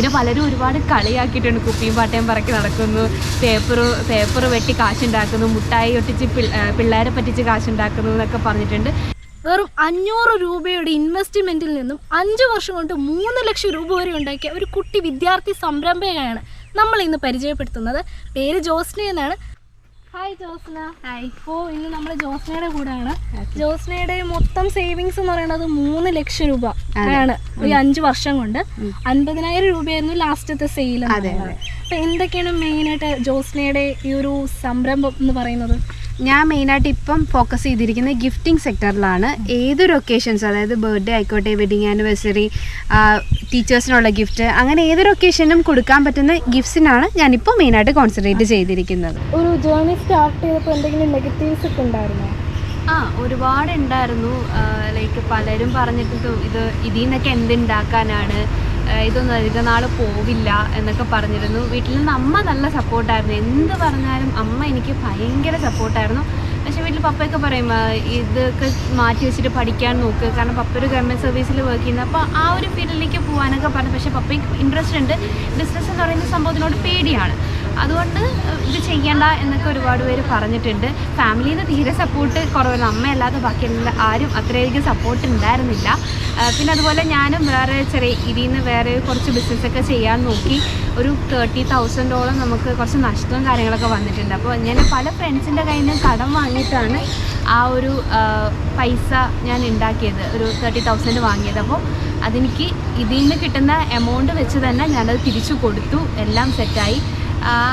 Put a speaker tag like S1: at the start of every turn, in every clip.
S1: പിന്നെ പലരും ഒരുപാട് കളിയാക്കിയിട്ടുണ്ട്. കുപ്പിയും പാട്ടയും പറക്കി നടക്കുന്നു. പേപ്പർ പേപ്പർ വെട്ടി കാശുണ്ടാക്കുന്നു. മുട്ടായി ഒട്ടിച്ച് പിള്ളേരെ പറ്റിച്ച് കാശുണ്ടാക്കുന്നു എന്നൊക്കെ പറഞ്ഞിട്ടുണ്ട്.
S2: വെറും അഞ്ഞൂറ് രൂപയുടെ ഇൻവെസ്റ്റ്മെന്റിൽ നിന്നും അഞ്ച് വർഷം കൊണ്ട് മൂന്ന് ലക്ഷം രൂപ വരെ ഉണ്ടാക്കിയ ഒരു കുട്ടി വിദ്യാർത്ഥി സംരംഭകയാണ് നമ്മൾ ഇന്ന് പരിചയപ്പെടുത്തുന്നത്. പേര് ജോസ്ന എന്നാണ്. ഹായ് ജോസ്ന. ഹായ് ഓ ഇന്ന് നമ്മൾ ജോസ്നയുടെ കൂടെയാണ്. ജോസ്നയുടെ മൊത്തം സേവിങ്സ് എന്ന് പറയുന്നത് മൂന്ന് ലക്ഷം രൂപ ആണ്. ഈ അഞ്ച് വർഷം കൊണ്ട് അൻപതിനായിരം രൂപയായിരുന്നു ലാസ്റ്റത്തെ സെയിൽ അപ്പൊ എന്തൊക്കെയാണ് മെയിനായിട്ട് ജോസ്നയുടെ ഈ ഒരു സംരംഭം എന്ന് പറയുന്നത്?
S3: ഞാൻ മെയിനായിട്ട് ഇപ്പം ഫോക്കസ് ചെയ്തിരിക്കുന്നത് ഗിഫ്റ്റിംഗ് സെക്ടറിലാണ് ഏതൊരു ഒക്കേഷൻസ് അതായത് ബർത്ത്ഡേ ആയിക്കോട്ടെ വെഡിങ് ആനിവേഴ്സറി ടീച്ചേഴ്സിനുള്ള ഗിഫ്റ്റ് അങ്ങനെ ഏതൊരു ഒക്കേഷനും കൊടുക്കാൻ പറ്റുന്ന ഗിഫ്റ്റ്സിനാണ് ഞാനിപ്പോൾ മെയിനായിട്ട് കോൺസെൻട്രേറ്റ് ചെയ്തിരിക്കുന്നത്.
S2: ഒരു ജേർണി സ്റ്റാർട്ട് ചെയ്തപ്പോൾ എന്തെങ്കിലും നെഗറ്റീവ്സ് ഒക്കെ ഉണ്ടായിരുന്നോ?
S1: ആ ഒരുപാട് ഉണ്ടായിരുന്നു ലൈക്ക് പലരും പറഞ്ഞിട്ട് ഇത് ഇത് ഇതിൽ നിന്നൊക്കെ എന്തുണ്ടാക്കാനാണ്. ഇതൊന്നും അധികം നാൾ പോവില്ല എന്നൊക്കെ പറഞ്ഞിരുന്നു. വീട്ടിൽ നിന്ന് അമ്മ നല്ല സപ്പോർട്ടായിരുന്നു. എന്ത് പറഞ്ഞാലും അമ്മ എനിക്ക് ഭയങ്കര സപ്പോർട്ടായിരുന്നു. പക്ഷേ വീട്ടിൽ പപ്പയൊക്കെ പറയും ഇതൊക്കെ മാറ്റി വെച്ചിട്ട് പഠിക്കാൻ നോക്ക്. കാരണം പപ്പ ഒരു ഗവൺമെന്റ് സർവീസിൽ വർക്ക് ചെയ്യുന്നത് അപ്പോൾ ആ ഒരു ഫീൽഡിലേക്ക് പോകാനൊക്കെ പറഞ്ഞു. പക്ഷേ പപ്പയ്ക്ക് ഇൻട്രസ്റ്റ് ഉണ്ട്. ബിസിനസ് എന്ന് പറയുന്ന സംഭവത്തിനോട് പേടിയാണ്. അതുകൊണ്ട് ഇത് ചെയ്യണ്ട എന്നൊക്കെ ഒരുപാട് പേര് പറഞ്ഞിട്ടുണ്ട്. ഫാമിലിയിൽ നിന്ന് തീരെ സപ്പോർട്ട് കുറവല്ല. അമ്മയല്ലാതെ ബാക്കി ആരും അത്രയധികം സപ്പോർട്ട് ഉണ്ടായിരുന്നില്ല. പിന്നെ അതുപോലെ ഞാനും വേറെ ചെറിയ ഇതിൽ നിന്ന് വേറെ കുറച്ച് ബിസിനസ്സൊക്കെ ചെയ്യാൻ നോക്കി. ഒരു തേർട്ടി തൗസൻഡോളം നമുക്ക് കുറച്ച് നഷ്ടവും കാര്യങ്ങളൊക്കെ വന്നിട്ടുണ്ട്. അപ്പോൾ ഞാൻ പല ഫ്രണ്ട്സിന്റെ കയ്യിൽ നിന്ന് കടം വാങ്ങിയിട്ടാണ് ആ ഒരു പൈസ ഞാൻ ഉണ്ടാക്കിയത്. ഒരു തേർട്ടി തൗസൻഡ് വാങ്ങിയത്. അപ്പോൾ അതെനിക്ക് ഇതിൽ നിന്ന് കിട്ടുന്ന എമൗണ്ട് വെച്ച് തന്നെ ഞാനത് തിരിച്ചു കൊടുത്തു. എല്ലാം സെറ്റായി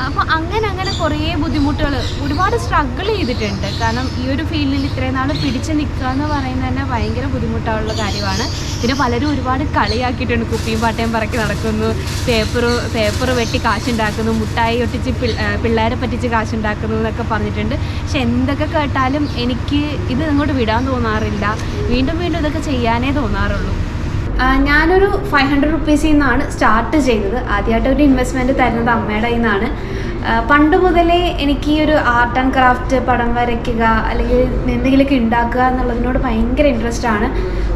S1: അപ്പോൾ അങ്ങനെ അങ്ങനെ കുറേ ബുദ്ധിമുട്ടുകൾ ഒരുപാട് സ്ട്രഗിൾ ചെയ്തിട്ടുണ്ട്. കാരണം ഈ ഒരു ഫീൽഡിൽ ഇത്രയും നാൾ പിടിച്ചു നിൽക്കുക എന്ന് പറയുന്നത് തന്നെ ഭയങ്കര ബുദ്ധിമുട്ടുള്ള കാര്യമാണ്. പിന്നെ പലരും ഒരുപാട് കളിയാക്കിയിട്ടുണ്ട്. കുപ്പിയും പാട്ടയും പറക്കി നടക്കുന്നു പേപ്പർ പേപ്പർ വെട്ടി കാശുണ്ടാക്കുന്നു മുട്ടായി ഒട്ടിച്ച് പിള്ളേരെ പറ്റിച്ച് കാശുണ്ടാക്കുന്നു എന്നൊക്കെ പറഞ്ഞിട്ടുണ്ട്. പക്ഷെ എന്തൊക്കെ കേട്ടാലും എനിക്ക് ഇത് ഇങ്ങോട്ട് വിടാൻ തോന്നാറില്ല. വീണ്ടും വീണ്ടും ഇതൊക്കെ ചെയ്യാനേ തോന്നാറുള്ളൂ. ഞാനൊരു ഫൈവ് ഹൺഡ്രഡ് റുപ്പീസിൽ നിന്നാണ് സ്റ്റാർട്ട് ചെയ്തത്. ആദ്യമായിട്ട് ഒരു ഇൻവെസ്റ്റ്മെന്റ് തരുന്നത് അമ്മയുടെ കയ്യിൽ നിന്നാണ് പണ്ട് മുതലേ എനിക്ക് ഈ ഒരു ആർട്ട് ആൻഡ് ക്രാഫ്റ്റ് പടം വരയ്ക്കുക അല്ലെങ്കിൽ എന്തെങ്കിലുമൊക്കെ ഉണ്ടാക്കുക എന്നുള്ളതിനോട് ഭയങ്കര ഇൻട്രസ്റ്റ് ആണ്.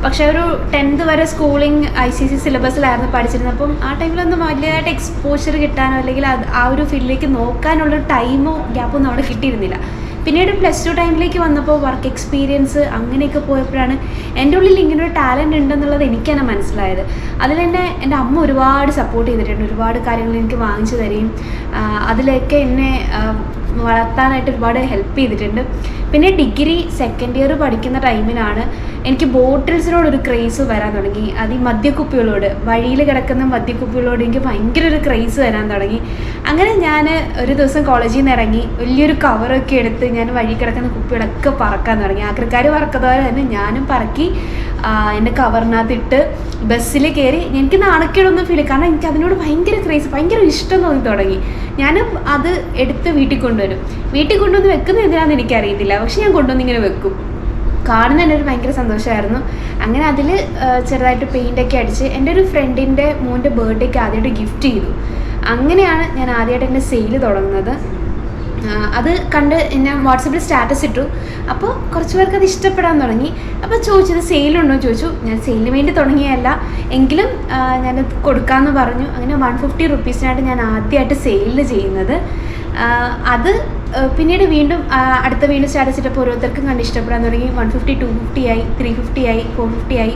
S1: പക്ഷേ ഒരു ടെൻത്ത് വരെ സ്കൂളിംഗ് ഐ സി സി സിലബസിലായിരുന്നു പഠിച്ചിരുന്നത് അപ്പം ആ ടൈമിലൊന്നും വലിയതായിട്ട് എക്സ്പോഷർ കിട്ടാനോ അല്ലെങ്കിൽ ആ ഒരു ഫീൽഡിലേക്ക് നോക്കാനുള്ളൊരു ടൈമോ ഗ്യാപ്പൊന്നും അവിടെ കിട്ടിയിരുന്നില്ല. പിന്നീട് പ്ലസ് ടു ടൈമിലേക്ക് വന്നപ്പോൾ വർക്ക് എക്സ്പീരിയൻസ് അങ്ങനെയൊക്കെ പോയപ്പോഴാണ് എന്റെ ഉള്ളിൽ ഇങ്ങനെ ഒരു ടാലന്റ് ഉണ്ടെന്നുള്ളത് എനിക്ക് തന്നെ മനസ്സിലായത്. തന്നെ എന്റെ അമ്മ ഒരുപാട് സപ്പോർട്ട് ചെയ്തിട്ടുണ്ട്. ഒരുപാട് കാര്യങ്ങൾ എനിക്ക് വാങ്ങിച്ചു തരികയും അതിലൊക്കെ എന്നെ വളർത്താനായിട്ട് ഒരുപാട് ഹെൽപ്പ് ചെയ്തിട്ടുണ്ട്. പിന്നെ ഡിഗ്രി സെക്കൻഡ് ഇയർ പഠിക്കുന്ന ടൈമിലാണ് എനിക്ക് ബോട്ടിൽസിനോടൊരു ക്രേസ് വരാൻ തുടങ്ങി. അത് ഈ മദ്യക്കുപ്പികളോട് വഴിയിൽ കിടക്കുന്ന മദ്യക്കുപ്പികളോട് എനിക്ക് ഭയങ്കര ഒരു ക്രേസ് വരാൻ തുടങ്ങി. അങ്ങനെ ഞാൻ ഒരു ദിവസം കോളേജിൽ നിന്ന് ഇറങ്ങി. വലിയൊരു കവറൊക്കെ എടുത്ത് ഞാൻ വഴി കിടക്കുന്ന കുപ്പികളൊക്കെ പറക്കാൻ തുടങ്ങി. ആക്രിക്കാർ പറക്കുന്ന പോലെ തന്നെ ഞാനും പറക്കി എന്റെ കവറിനകത്തിട്ട് ബസ്സിൽ കയറി എനിക്ക് നാണക്കേടൊന്നും ഫീൽ കാരണം എനിക്ക് അതിനോട് ഭയങ്കര ക്രേസ് ഭയങ്കര ഇഷ്ടം തോന്നി തുടങ്ങി. ഞാനും അത് എടുത്ത് വീട്ടിൽ കൊണ്ടുവരും. വീട്ടിൽ കൊണ്ടുവന്ന് വെക്കുന്നത് എന്തിനാണെന്ന് എനിക്കറിയത്തില്ല. പക്ഷെ ഞാൻ കൊണ്ടുവന്ന് ഇങ്ങനെ വെക്കും. കാണുന്ന തന്നെ ഒരു ഭയങ്കര സന്തോഷമായിരുന്നു. അങ്ങനെ അതിൽ ചെറുതായിട്ട് പെയിന്റൊക്കെ അടിച്ച് എന്റെ ഒരു ഫ്രണ്ടിന്റെ മോന്റെ ബർത്ത്ഡേക്ക് ആദ്യമായിട്ട് ഗിഫ്റ്റ് ചെയ്തു. അങ്ങനെയാണ് ഞാൻ ആദ്യമായിട്ട് എന്റെ സെയിൽ തുടങ്ങുന്നത്. അത് കണ്ട് ഞാൻ വാട്സപ്പിൽ സ്റ്റാറ്റസ് ഇട്ടു. അപ്പോൾ കുറച്ച് പേർക്ക് അത് ഇഷ്ടപ്പെടാൻ തുടങ്ങി. അപ്പോൾ ചോദിച്ചത് സെയിലുണ്ടോ എന്ന് ചോദിച്ചു. ഞാൻ സെയിലിന് വേണ്ടി തുടങ്ങിയല്ല എങ്കിലും ഞാനത് കൊടുക്കാമെന്ന് പറഞ്ഞു. അങ്ങനെ വൺ ഫിഫ്റ്റി റുപ്പീസിനായിട്ട് ഞാൻ ആദ്യമായിട്ട് സെയിലിൽ ചെയ്യുന്നത്. അത് പിന്നീട് വീണ്ടും അടുത്ത വീണ്ടും സ്റ്റാറ്റസ് ഇട്ടപ്പോൾ ഓരോരുത്തർക്കും കണ്ട് ഇഷ്ടപ്പെടാൻ തുടങ്ങി. വൺ ഫിഫ്റ്റി ടു ഫിഫ്റ്റി ആയി ത്രീ ഫിഫ്റ്റി ആയി ഫോർ ഫിഫ്റ്റി ആയി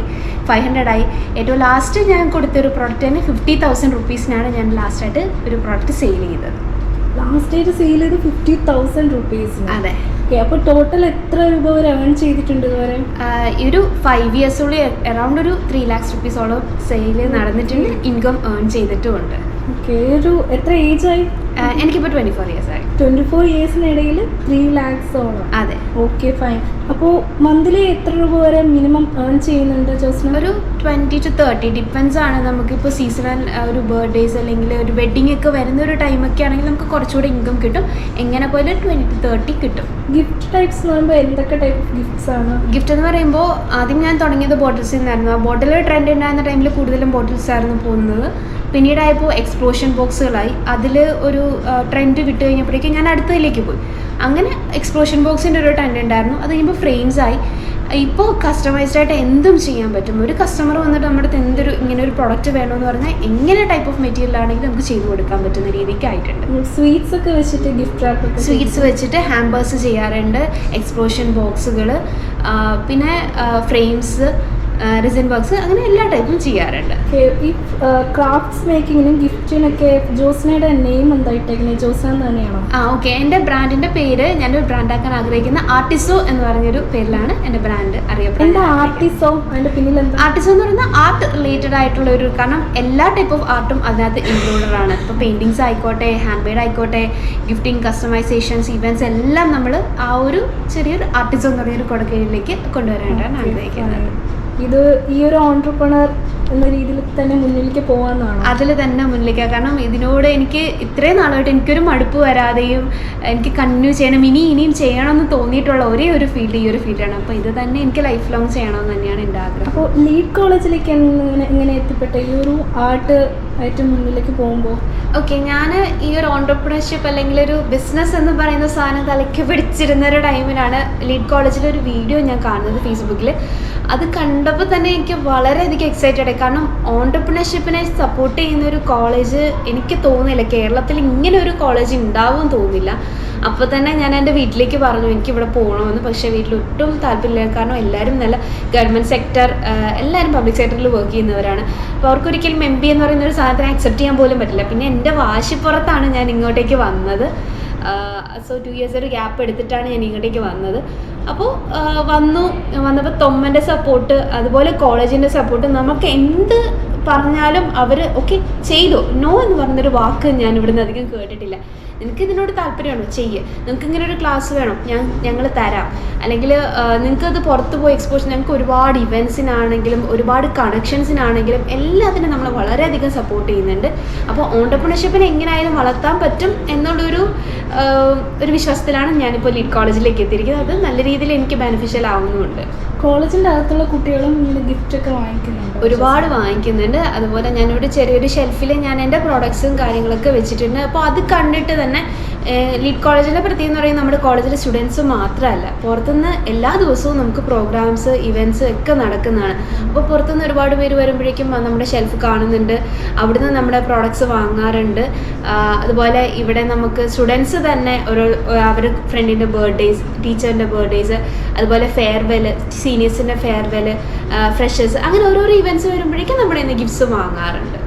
S1: ഫൈവ് ഹൺഡ്രഡ് ആയി. ഏറ്റവും ലാസ്റ്റ് ഞാൻ കൊടുത്തൊരു പ്രോഡക്റ്റ് തന്നെ ഫിഫ്റ്റി തൗസൻഡ് റുപ്പീസിനാണ് ഞാൻ ലാസ്റ്റായിട്ട് ഒരു പ്രോഡക്റ്റ് സെയിൽ ചെയ്തത്.
S2: ലാസ്റ്റ് ആയിട്ട് സെയിൽ ചെയ്ത് ഫിഫ്റ്റി തൗസൻഡ് റുപ്പീസ്
S1: അതെ.
S2: ഓക്കെ അപ്പോൾ ടോട്ടൽ എത്ര രൂപ വരെ ഏൺ ചെയ്തിട്ടുണ്ട് ഇതുവരെ?
S1: ഈ ഒരു ഫൈവ് ഇയേഴ്സുള്ളിൽ അറൗണ്ട് ഒരു ത്രീ ലാക്സ് റുപ്പീസോളം സെയിൽ നടന്നിട്ടുണ്ട് ഇൻകം ഏൺ ചെയ്തിട്ടുമുണ്ട്.
S2: ഓക്കെ ഒരു എത്ര ഏജ് ആയി?
S1: എനിക്കിപ്പോൾ ട്വന്റി ഫോർ ഇയേഴ്സ് ആയി.
S2: ട്വന്റി ഫോർ ഇയേഴ്സിനിടയിൽ ത്രീ ലാക്സോളം
S1: അതെ.
S2: ഓക്കെ ഫൈൻ അപ്പോ മന്ത്ലി എത്ര രൂപ വരെ മിനിമം ഏൺ ചെയ്യുന്നുണ്ട് ജോസ്ന?
S1: ഒരു ട്വന്റി ടു തേർട്ടി ഡിപ്പെൻസ് ആണ്. നമുക്കിപ്പോൾ സീസണൽ ഒരു ബർത്ത്ഡേസ് അല്ലെങ്കിൽ ഒരു വെഡിങ് ഒക്കെ വരുന്ന ഒരു ടൈമൊക്കെ ആണെങ്കിൽ നമുക്ക് കുറച്ചുകൂടി ഇൻകം കിട്ടും. എങ്ങനെ പോയാലും ട്വന്റി ടു തേർട്ടി കിട്ടും.
S2: ഗിഫ്റ്റ് ടൈപ്സ് എന്ന് പറയുമ്പോൾ എന്തൊക്കെ ടൈപ്പ് ഗിഫ്റ്റ്സ് ആണ്?
S1: ഗിഫ്റ്റ് എന്ന് പറയുമ്പോൾ ആദ്യം ഞാൻ തുടങ്ങിയത് ബോട്ടിൽസിൽ നിന്നായിരുന്നു ആ ബോട്ടിൽ ട്രെൻഡ് ഉണ്ടായിരുന്ന ടൈമിൽ കൂടുതലും ബോട്ടിൽസ് ആയിരുന്നു പോകുന്നത്. പിന്നീടായപ്പോൾ എക്സ്പ്ലോഷൻ ബോക്സുകളായി അതിൽ ഒരു ട്രെൻഡ് വിട്ട് കഴിഞ്ഞപ്പോഴേക്കും ഞാൻ അടുത്തതിലേക്ക് പോയി. അങ്ങനെ എക്സ്പ്ലോഷൻ ബോക്സിന്റെ ഒരു ട്രെൻഡ് ഉണ്ടായിരുന്നു. അത് കഴിയുമ്പോൾ ഫ്രെയിംസ് ആയി. ഇപ്പോൾ കസ്റ്റമൈസ്ഡ് ആയിട്ട് എന്തും ചെയ്യാൻ പറ്റും. ഒരു കസ്റ്റമർ വന്നിട്ട് നമ്മുടെ അടുത്ത് എന്തൊരു ഇങ്ങനെ ഒരു പ്രൊഡക്റ്റ് വേണമെന്ന് പറഞ്ഞാൽ എങ്ങനെ ടൈപ്പ് ഓഫ് മെറ്റീരിയൽ ആണെങ്കിലും നമുക്ക് ചെയ്തു കൊടുക്കാൻ പറ്റുന്ന രീതിക്ക് ആയിട്ടുണ്ട്
S2: സ്വീറ്റ്സ് ഒക്കെ വെച്ചിട്ട് ഗിഫ്റ്റ്
S1: സ്വീറ്റ്സ് വെച്ചിട്ട് ഹാമ്പേഴ്സ് ചെയ്യാറുണ്ട് എക്സ്പ്ലോഷൻ ബോക്സുകൾ പിന്നെ ഫ്രെയിംസ് റിസൻ വർക്ക്സ് അങ്ങനെ എല്ലാ ടൈപ്പും ചെയ്യാറുണ്ട്.
S2: ഈ ക്രാഫ്റ്റ്സ് മേക്കിങ്ങിനും ഗിഫ്റ്റിനൊക്കെ ജോസ്നയുടെ നെയിം എന്താ ഇട്ടേക്കുന്നത് ജോസാൻ തന്നെയാണോ?
S1: ആ ഓക്കെ എന്റെ ബ്രാൻഡിന്റെ പേര് ഞാനൊരു ബ്രാൻഡാക്കാൻ ആഗ്രഹിക്കുന്ന ആർട്ടിസോ എന്ന് പറഞ്ഞൊരു പേരിലാണ് എന്റെ ബ്രാൻഡ് അറിയപ്പെടുന്നത്.
S2: ആർട്ടിസോ അതിന്റെ പിന്നിൽ എന്താ
S1: ആർട്ടിസോ എന്ന് പറയുന്ന ആർട്ട് റിലേറ്റഡ് ആയിട്ടുള്ള ഒരു കാരണം എല്ലാ ടൈപ്പ് ഓഫ് ആർട്ടും അതിനകത്ത് ഇൻക്ലൂഡഡ് ആണ്. ഇപ്പോൾ പെയിന്റിങ്സ് ആയിക്കോട്ടെ ഹാൻഡ് മെയ്ഡ് ആയിക്കോട്ടെ ഗിഫ്റ്റിംഗ് കസ്റ്റമൈസേഷൻസ് ഇവന്റ്സ് എല്ലാം നമ്മൾ ആ ഒരു ചെറിയൊരു ആർട്ടിസോ എന്ന് പറയുന്ന ഒരു കൊടക്കീഴിലേക്ക് കൊണ്ടുവരാനായിട്ടാണ് ആഗ്രഹിക്കുന്നത്.
S2: ഇത് ഈ ഒരു ഓൺട്രപ്രണർ എന്ന രീതിയിൽ തന്നെ മുന്നിലേക്ക് പോവാന്നാണോ?
S1: അതിൽ തന്നെ മുന്നിലേക്ക് കാരണം ഇതിനോട് എനിക്ക് ഇത്രയും നാളായിട്ട് എനിക്കൊരു മടുപ്പ് വരാതെയും എനിക്ക് കണ്ടിന്യൂ ചെയ്യണം ഇനി ഇനിയും ചെയ്യണം എന്ന് തോന്നിയിട്ടുള്ള ഒരേ ഒരു ഫീൽഡ് ഈ ഒരു ഫീൽഡാണ് അപ്പോൾ ഇത് തന്നെ എനിക്ക് ലൈഫ് ലോങ് ചെയ്യണമെന്ന് തന്നെയാണ് എന്റെ ആഗ്രഹം.
S2: അപ്പോൾ ലീഡ് കോളേജിലേക്ക് എങ്ങനെ എത്തിപ്പെട്ട? ഈ ഒരു ആർട്ട് ഏറ്റവും മുന്നിലേക്ക് പോകുമ്പോൾ
S1: ഓക്കെ ഞാൻ ഈ ഒരു ഓണ്ടർപ്രണർഷിപ്പ് അല്ലെങ്കിൽ ഒരു ബിസിനസ് എന്ന് പറയുന്ന സാധനം തലയ്ക്ക് പിടിച്ചിരുന്ന ഒരു ടൈമിലാണ് ലീഡ് കോളേജിലെ ഒരു വീഡിയോ ഞാൻ കാണുന്നത് ഫേസ്ബുക്കിൽ അത് കണ്ടപ്പോൾ തന്നെ എനിക്ക് വളരെയധികം എക്സൈറ്റഡ് ആയി. കാരണം ഓണ്ടർപ്രണർഷിപ്പിനെ സപ്പോർട്ട് ചെയ്യുന്ന ഒരു കോളേജ് എനിക്ക് തോന്നുന്നില്ല. കേരളത്തിൽ ഇങ്ങനെ ഒരു കോളേജ് ഉണ്ടാവും തോന്നില്ല അപ്പോൾ തന്നെ ഞാൻ എന്റെ വീട്ടിലേക്ക് പറഞ്ഞു എനിക്ക് ഇവിടെ പോകണമെന്ന്. പക്ഷേ വീട്ടിൽ ഒട്ടും താല്പര്യമില്ല. കാരണം എല്ലാവരും നല്ല ഗവൺമെന്റ് സെക്ടർ എല്ലാവരും പബ്ലിക് സെക്ടറിൽ വർക്ക് ചെയ്യുന്നവരാണ്. അപ്പോൾ അവർക്കൊരിക്കലും എം ബി എന്ന് പറയുന്ന ഒരു സാധനത്തിന് അക്സെപ്റ്റ് ചെയ്യാൻ പോലും പറ്റില്ല. പിന്നെ എന്റെ വാശിപ്പുറത്താണ് ഞാൻ ഇങ്ങോട്ടേക്ക് വന്നത്. സോ ടു ഇയേഴ്സ് ഒരു ഗ്യാപ്പ് എടുത്തിട്ടാണ് ഞാൻ ഇങ്ങോട്ടേക്ക് വന്നത്. അപ്പോൾ വന്നു. വന്നപ്പോൾ തൊമ്മന്റെ സപ്പോർട്ട് അതുപോലെ കോളേജിന്റെ സപ്പോർട്ട് നമുക്ക് എന്ത് പറഞ്ഞാലും അവർ ഓക്കെ ചെയ്തു. നോ എന്ന് പറഞ്ഞൊരു വാക്ക് ഞാൻ ഇവിടുന്ന് അധികം കേട്ടിട്ടില്ല. നിനക്ക് ഇതിനോട് താല്പര്യമാണോ? ചെയ്യ്. നിങ്ങൾക്ക് ഇങ്ങനെ ഒരു ക്ലാസ് വേണം. ഞാൻ ഞങ്ങൾ തരാം. അല്ലെങ്കിൽ നിങ്ങൾക്കത് പുറത്ത് പോയി എക്സ്പോഷർ ഞങ്ങൾക്ക് ഒരുപാട് ഇവൻസിനാണെങ്കിലും ഒരുപാട് കണക്ഷൻസിനാണെങ്കിലും എല്ലാത്തിനും നമ്മൾ വളരെയധികം സപ്പോർട്ട് ചെയ്യുന്നുണ്ട്. അപ്പോൾ ഓണ്ടർപ്രണർഷിപ്പിനെ എങ്ങനെയായാലും വളർത്താൻ പറ്റും എന്നുള്ളൊരു ഒരു വിശ്വാസത്തിലാണ് ഞാനിപ്പോൾ ലീഡ് കോളേജിലേക്ക് എത്തിയിരിക്കുന്നത്. അത് നല്ല രീതിയിൽ എനിക്ക് ബെനിഫിഷ്യൽ ആവുന്നുമുണ്ട്
S2: കോളേജിന്റെ അകത്തുള്ള കുട്ടികളും ഇങ്ങനെ ഗിഫ്റ്റ് ഒക്കെ വാങ്ങിക്കുന്നുണ്ട്?
S1: ഒരുപാട് വാങ്ങിക്കുന്നുണ്ട്. അതുപോലെ ഞാനിവിടെ ചെറിയൊരു ഷെൽഫിൽ ഞാൻ എന്റെ പ്രോഡക്ട്സും കാര്യങ്ങളൊക്കെ വെച്ചിട്ടുണ്ട്. അപ്പോൾ അത് കണ്ടിട്ട് തന്നെ ലീഡ് കോളേജിലെ പ്രത്യേകം എന്ന് പറയുന്നത് നമ്മുടെ കോളേജിലെ സ്റ്റുഡൻസ് മാത്രമല്ല. പുറത്തുനിന്ന് എല്ലാ ദിവസവും നമുക്ക് പ്രോഗ്രാംസ് ഇവന്റ്സ് ഒക്കെ നടക്കുന്നതാണ്. അപ്പോൾ പുറത്തുനിന്ന് ഒരുപാട് പേര് വരുമ്പോഴേക്കും നമ്മുടെ ഷെൽഫ് കാണുന്നുണ്ട്. അവിടുന്ന് നമ്മുടെ പ്രോഡക്ട്സ് വാങ്ങാറുണ്ട്. അതുപോലെ ഇവിടെ നമുക്ക് സ്റ്റുഡൻസ് തന്നെ ഒരു അവർ ഫ്രണ്ടിന്റെ ബർത്ത്ഡേസ് ടീച്ചറിന്റെ ബർത്ത്ഡേസ് അതുപോലെ ഫെയർവെൽ സീനിയേഴ്സിന്റെ ഫെയർവെൽ ഫ്രഷേഴ്സ് അങ്ങനെ ഓരോരോ ഇവന്റ്സ് വരുമ്പോഴേക്കും നമ്മുടെ ഇന്ന് ഗിഫ്റ്റ്സ് വാങ്ങാറുണ്ട്.